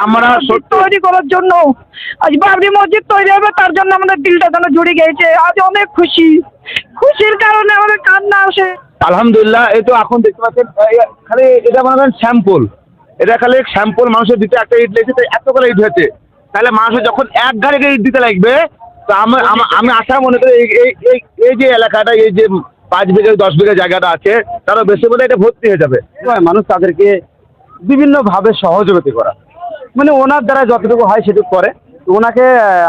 আমরা সত্য তৈরি করার জন্য। আজ বাবরি মসজিদ তৈরি হবে তার জন্য আমাদের দিলটা যেন জুড়ে গেছে আজ অনেক খুশি। খুশির কারণে আমাদের কান্না আসে। আলহামদুলিল্লাহ এই তো এখন দেখতে পাচ্ছেন খালি এটা মনে করেন স্যাম্পল। এটা খালি স্যাম্পল মানুষের দিতে একটা ইট লেগেছে তো এত করে ইট হয়েছে। তাহলে মানুষের যখন এক গাড়ি ইট দিতে লাগবে তো আমার আমা- আমি আশা মনে করি এই এই এই- এই যে এলাকাটা এই যে পাঁচ বিঘা দশ বিঘা জায়গাটা আছে তারও বেশি বোধহয় এটা ভর্তি হয়ে যাবে। মানুষ তাদেরকে বিভিন্নভাবে সহযোগিতা করা। মানে ওনার দ্বারা যতটুকু হয় সেটুকু করে। তো ওনাকে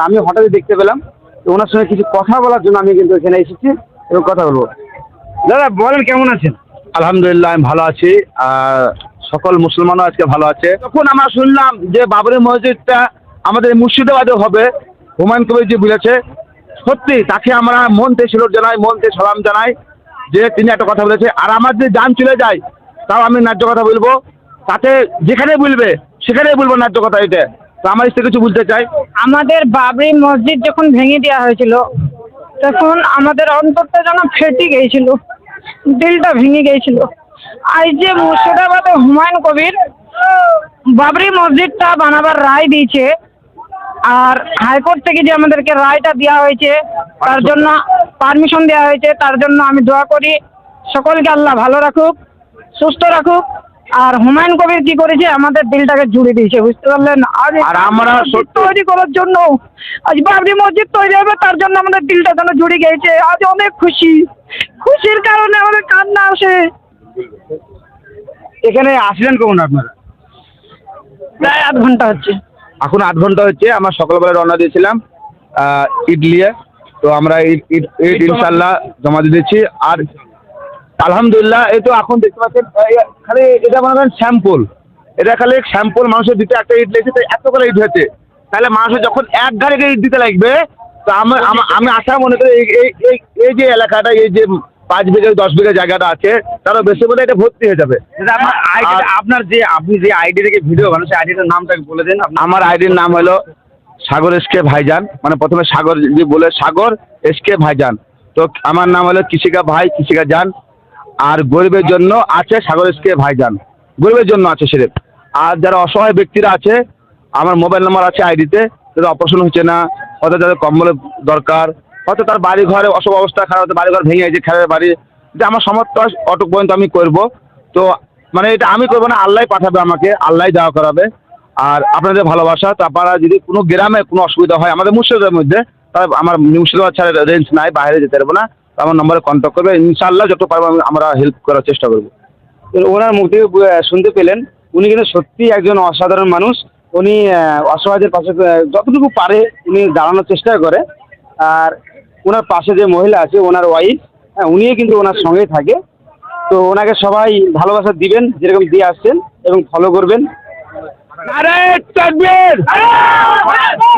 আমি হঠাৎই দেখতে পেলাম। তো ওনার সঙ্গে কিছু কথা বলার জন্য আমি কিন্তু এখানে এসেছি এবং কথা বলব। দাদা বলেন কেমন আছেন? আলহামদুলিল্লাহ আমি ভালো আছি। আর সকল মুসলমানও আজকে ভালো আছে। তখন আমরা শুনলাম যে বাবরি মসজিদটা আমাদের মুর্শিদাবাদে হবে। হুমায়ুন কবির যে বলেছে সত্যি তাকে আমরা মন থেকে সিলোট জানাই মন থেকে সালাম জানাই যে তিনি একটা কথা বলেছে। আর আমার যে যান চলে যায় তাও আমি ন্যায্য কথা বলব। তাতে যেখানে বলবে সেখানেই বলব ন্যায্য কথা এটা। তো আমার ইচ্ছে কিছু বলতে চাই আমাদের বাবরি মসজিদ যখন ভেঙে দেওয়া হয়েছিল, তখন আমাদের অন্তরটা যেন ফেটে গিয়েছিল, দিলটা ভেঙে গিয়েছিল। আজ যে মুর্শিদাবাদে হুমায়ুন কবির বাবরি মসজিদটা বানাবার রায় দিয়েছে, আর হাইকোর্ট থেকে যে আমাদেরকে রায়টা দেওয়া হয়েছে, তার জন্য পারমিশন দেওয়া হয়েছে, তার জন্য আমি দোয়া করি। সকলকে আল্লাহ ভালো রাখুক, সুস্থ রাখুক। আর হুমায়ুন কবির কি করেছে? আমাদের দিলটাকে জুড়ে দিয়েছে বুঝতে পারলেন? আর আমরা তৈরি করার জন্য আজ বাবরি মসজিদ তৈরি হবে তার জন্য আমাদের দিলটা যেন জুড়ে গেছে আজ অনেক খুশি। খুশির কারণে আমাদের কান্না আসে। এখানে আসলেন কখন আপনারা? প্রায় আধ ঘণ্টা হচ্ছে। এখন আধ ঘণ্টা হচ্ছে আমরা সকালবেলা রওনা দিয়েছিলাম নিয়ে তো আমরা ইট ইনশাল্লাহ জমা দিয়ে দিচ্ছি। আর আলহামদুলিল্লাহ এই তো এখন দেখতে পাচ্ছেন খালি এটা মনে করেন স্যাম্পল এটা খালি স্যাম্পল মানুষের দিতে একটা ইট লেগেছে তো এত করে ইট হয়েছে। তাহলে মানুষের যখন এক গাড়ি ইট দিতে লাগবে তো আমি আমা- আশা মনে করি এই এই এই যে এলাকাটা এই যে পাঁচ বিঘা দশ বিঘা জায়গাটা আছে তারও বেশি বলে এটা ভর্তি হয়ে যাবে। আপনার যে আপনি যে আইডি থেকে ভিডিও বানান সেই আইডিটার নামটা বলে দেন আমার আইডির নাম হলো সাগর এসকে ভাইজান। মানে প্রথমে সাগর যে বলে সাগর এসকে ভাইজান। তো আমার নাম হলো কৃষিকা ভাই কৃষিকা যান আর গরিবের জন্য আছে সাগর এসকে ভাইজান। গরিবের জন্য আছে সেরেপ আর যারা অসহায় ব্যক্তিরা আছে, আমার মোবাইল নাম্বার আছে আইডিতে যাদের অপারেশন হচ্ছে না। হয়তো যাদের কম্বলের দরকার, হয়তো তার বাড়ি ঘরে অসব অবস্থা খারাপ হতে বাড়ি ঘর ভেঙে গেছে, খেলার বাড়ি। যে আমার সমর্থ অটুক পর্যন্ত আমি করব। তো মানে এটা আমি করব না আল্লাহ পাঠাবে আমাকে আল্লাহ দেওয়া করাবে। আর আপনাদের ভালোবাসা, তো আপনারা যদি কোনো গ্রামে কোনো অসুবিধা হয়, আমাদের মুর্শিদাবাদের মধ্যে, তাহলে আমার মুর্শিদাবাদ ছাড়া রেঞ্জ নাই, বাইরে যেতে পারব না। আমার নম্বরে কন্ট্যাক্ট করবে। ইনশাল্লাহ যত পারব আমরা হেল্প করার চেষ্টা করব। তো ওনার মুখ থেকে শুনতে পেলেন। উনি কিন্তু সত্যি একজন অসাধারণ মানুষ। উনি অসহায়দের পাশে যতটুকু পারে উনি দাঁড়ানোর চেষ্টা করে। আর ওনার পাশে যে মহিলা আছে ওনার ওয়াইফ হ্যাঁ উনিও কিন্তু ওনার সঙ্গেই থাকে। তো ওনাকে সবাই ভালোবাসা দিবেন যেরকম দিয়ে আসছেন এবং ফলো করবেন। নারায়ণ তাকবীর!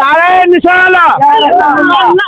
নারায়ণ ইনশাআল্লাহ!